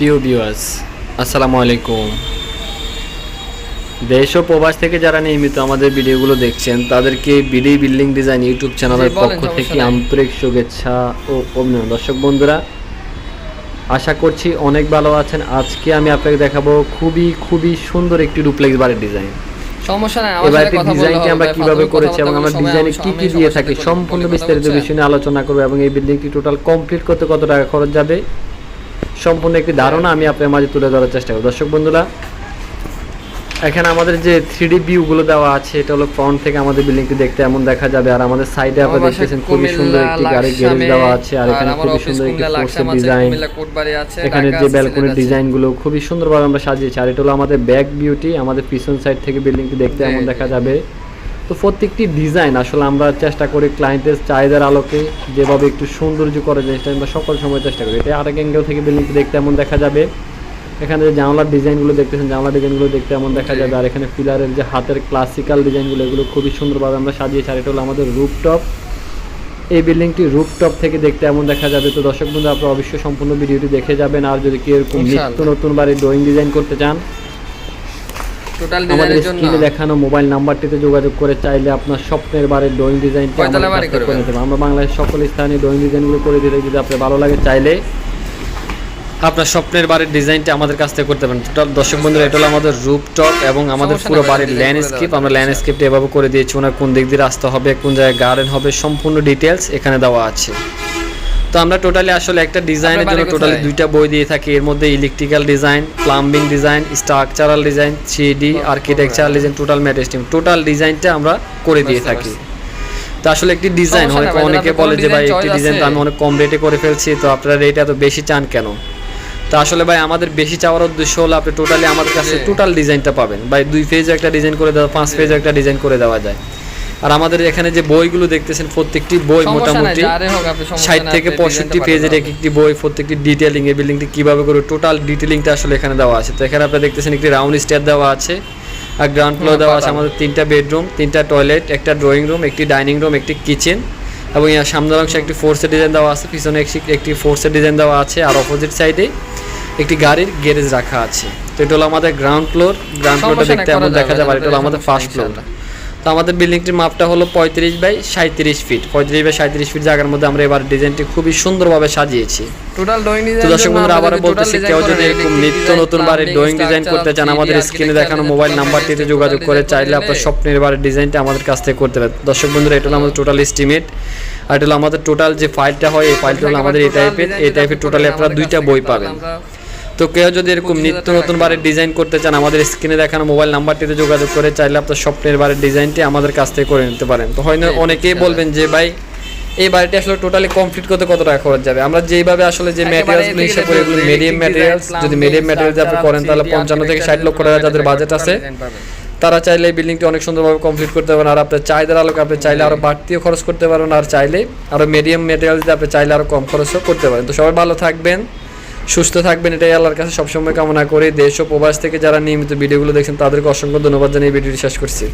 প্রিয় ভিউয়ার্স আসসালামু আলাইকুম। দেশ ও প্রবাস থেকে যারা নিয়মিত আমাদের ভিডিওগুলো দেখছেন তাদেরকে বিডি বিল্ডিং ডিজাইন ইউটিউব চ্যানেলের পক্ষ থেকে। আন্তরিক শুভেচ্ছা ও অভিনন্দন। দর্শক বন্ধুরা আশা করছি অনেক ভালো আছেন। আজকে আমি আপনাকে দেখাবো খুবই খুবই সুন্দর একটি ডুপ্লেক্স বাড়ির ডিজাইন সমস্যা নাই এবার ডিজাইনটি আমরা কীভাবে করেছি এবং কথাবার্তা আমরা ডিজাইনে কি কি দিয়ে থাকি সম্পূর্ণ বলি, বিস্তারিত বিষয় নিয়ে আলোচনা করব এবং এই বিল্ডিংটি টোটাল কমপ্লিট করতে কত টাকা খরচ যাবে সম্পূর্ণ একটি ধারণা আমি আপনার মাঝে তুলে ধরার চেষ্টা করব। দর্শক বন্ধুরা এখানে আমাদের যে থ্রি ডি ভিউগুলো দেওয়া আছে এটা হলো ফ্রন্ট থেকে আমাদের বিল্ডিংটি দেখতে এমন দেখা যাবে। আর আমাদের সাইডে আপনারা দেখতেছেন খুবই সুন্দর একটি গাড়ির গ্যারেজ দেওয়া আছে আর এখানে খুবই সুন্দর একটি ফোর্সের ডিজাইন এখানে যে ব্যালকনির। ডিজাইনগুলো খুবই সুন্দরভাবে আমরা সাজিয়েছি। আর এটা হলো আমাদের ব্যাক বিউটি আমাদের পিছন সাইড থেকে বিল্ডিংটি দেখতে এমন দেখা যাবে। তো প্রত্যেকটি ডিজাইন আসলে আমরা চেষ্টা করি ক্লায়েন্টের চাহিদার আলোকে যেভাবে একটু সৌন্দর্য করে জিনিসটা আমরা সকল সময় চেষ্টা করি। এটা আরেক অ্যাঙ্গেল থেকে বিল্ডিংটি দেখতে এমন দেখা যাবে। এখানে যে জানলার ডিজাইনগুলো দেখতেছেন জানলার ডিজাইনগুলো দেখতে এমন দেখা যাবে। আর এখানে পিলারের যে হাতের ক্লাসিক্যাল ডিজাইনগুলো এগুলো খুবই সুন্দরভাবে আমরা সাজিয়েছি। আর এটা হলো আমাদের রুপটপ এই বিল্ডিংটি রুপটপ থেকে দেখতে এমন দেখা যাবে। তো দর্শক বন্ধু আপনারা অবশ্যই সম্পূর্ণ ভিডিওটি দেখে যাবেন। আর যদি কেউ এরকম নিত্য। নতুন বাড়ির ড্রয়িং ডিজাইন করতে চান আমাদের স্ক্রিনে দেখানো মোবাইল নাম্বারটিতে যোগাযোগ করে চাইলে আপনার স্বপ্নের বাড়ির ড্রয়িং ডিজাইনটি আমাদের কাছ থেকে করে? নিতে আমরা সকল স্থানে ড্রয়িং ডিজাইনগুলো করে দিতে যদি আপনার ভালো লাগে চাইলে আপনার স্বপ্নের বাড়ির ডিজাইনটা আমাদের কাছ থেকে করতে পারেন। টোটাল দর্শক বন্ধুরা এটা হলো আমাদের রুপটপ এবং আমাদের পুরো বাড়ির ল্যান্ডস্কেপ আমরা ল্যান্ডস্কেপটা এভাবে করে দিয়েছি। ওনার কোন দিক দিয়ে রাস্তা হবে কোন জায়গায় গার্ডেন হবে সম্পূর্ণ ডিটেলস এখানে দেওয়া আছে। তো আমরা টোটালি আসলে একটা ডিজাইনের জন্য টোটালি দুইটা বই দিয়ে থাকি। এর মধ্যে electrical design plumbing design structural design three D architectural design total ম্যাটেস্টিং total ডিজাইনটা আমরা করে দিয়ে থাকি। তো আসলে একটি ডিজাইন সমস্যা অনেকে বলে যে ভাই একটি ডিজাইন তো আমি অনেক কম রেটে করে ফেলছি তো আপনারা রেট এত বেশি চান কেন? তো আসলে ভাই আমাদের বেশি চাওয়ার উদ্দেশ্য হলো আপনি টোটালি আমাদের কাছে টোটাল ডিজাইনটা পাবেন। ভাই দুই পেজও একটা ডিজাইন করে দেওয়া পাঁচ পেজও একটা ডিজাইন করে দেওয়া যায়। আর আমাদের এখানে যে বইগুলো দেখতেছেন প্রত্যেকটি বই মোটামুটি ষাট থেকে পঁয়ষট্টি পেজের এক একটি বই প্রত্যেকটি ডিটেলিং এই বিল্ডিংটি কীভাবে করে টোটাল ডিটেলিংটা আসলে এখানে দেওয়া আছে। তো এখানে আপনি দেখতেছেন একটি রাউন্ড স্টেয়ার দেওয়া আছে আর গ্রাউন্ড ফ্লোর দেওয়া আছে আমাদের তিনটা বেডরুম তিনটা টয়লেট একটা ড্রয়িং রুম একটি ডাইনিং রুম একটি কিচেন এবং ইয়ার সামনের অংশে একটি ফোর্সের ডিজাইন দেওয়া আছে পিছনে একটি- ফোর্সের ডিজাইন দেওয়া আছে আর অপোজিট সাইডে একটি গাড়ির গ্যারেজ রাখা আছে। তো এটা হলো আমাদের গ্রাউন্ড ফ্লোর গ্রাউন্ড ফ্লোরটা দেখতে করা দেখা যাবে, আর এটা হলো আমাদের ফার্স্ট নাই, ফ্লোর ইনশাআল্লাহ। তো আমাদের বিল্ডিংটির মাপটা হলো পঁয়ত্রিশ বাই সাঁত্রিশ ফিট। পঁয়ত্রিশ বাই সাঁত্রিশ ফিট জায়গার মধ্যে আমরা এবার ডিজাইনটি খুবই সুন্দরভাবে সাজিয়েছি। টোটাল ড্রয়িং ডিজাইন দর্শক বন্ধুরা আবারও বলতেছি কেউ যদি এরকম নিত্য নতুন ড্রয়িং ডিজাইন করতে চান আমাদের স্ক্রিনে দেখানো মোবাইল নাম্বারটিতে যোগাযোগ করে চাইলে আপনার স্বপ্নের ডিজাইনটা আমাদের কাছ থেকে করতে পারেন। দর্শক বন্ধুরা এটা হলো আমাদের টোটাল এস্টিমেট আর এটা হলো আমাদের টোটাল যে ফাইলটা হয় এই ফাইলটা হলো আমাদের এই টাইপের এই টাইপের টোটালি আপনারা দুইটা বই পাবেন। তো কেউ যদি এরকম নিত্য নতুন বাড়ির ডিজাইন করতে চান আমাদের স্ক্রিনে দেখানো মোবাইল নাম্বারটিতে যোগাযোগ করে চাইলে আপনার স্বপ্নের বাড়ির ডিজাইনটি আমাদের কাছ থেকে করে নিতে পারেন। তো হয়তো জি, অনেকেই বলবেন যে ভাই এই বাড়িটি আসলে টোটালি কমপ্লিট করতে কত টাকা খরচ যাবে? আমরা যেইভাবে আসলে যে ম্যাটেরিয়ালসগুলো হিসাব করে এগুলো মিডিয়াম ম্যাটেরিয়ালস যদি মিডিয়াম ম্যাটেরিয়ালস আপনি করেন তাহলে পঞ্চান্ন থেকে ষাট লক্ষ টাকা যাদের বাজেট আছে তারা চাইলে এই বিল্ডিংটি অনেক সুন্দরভাবে কমপ্লিট করতে পারেন। আর আপনার চাহিদার আলোকে আপনি চাইলে আরও বাড়তিও খরচ করতে পারেন। আর চাইলে আরও মিডিয়াম ম্যাটেরিয়ালস দিয়ে আপনি চাইলে আরও কম খরচও করতে পারেন। তো সবাই ভালো থাকবেন। সুস্থ থাকবেন, এটাই আল্লাহর কাছে সবসময় কামনা করি। দেশ ও প্রবাস থেকে যারা নিয়মিত ভিডিওগুলো দেখছেন, তাদেরকে অসংখ্য ধন্যবাদ জানিয়ে ভিডিওটি শেষ করছি।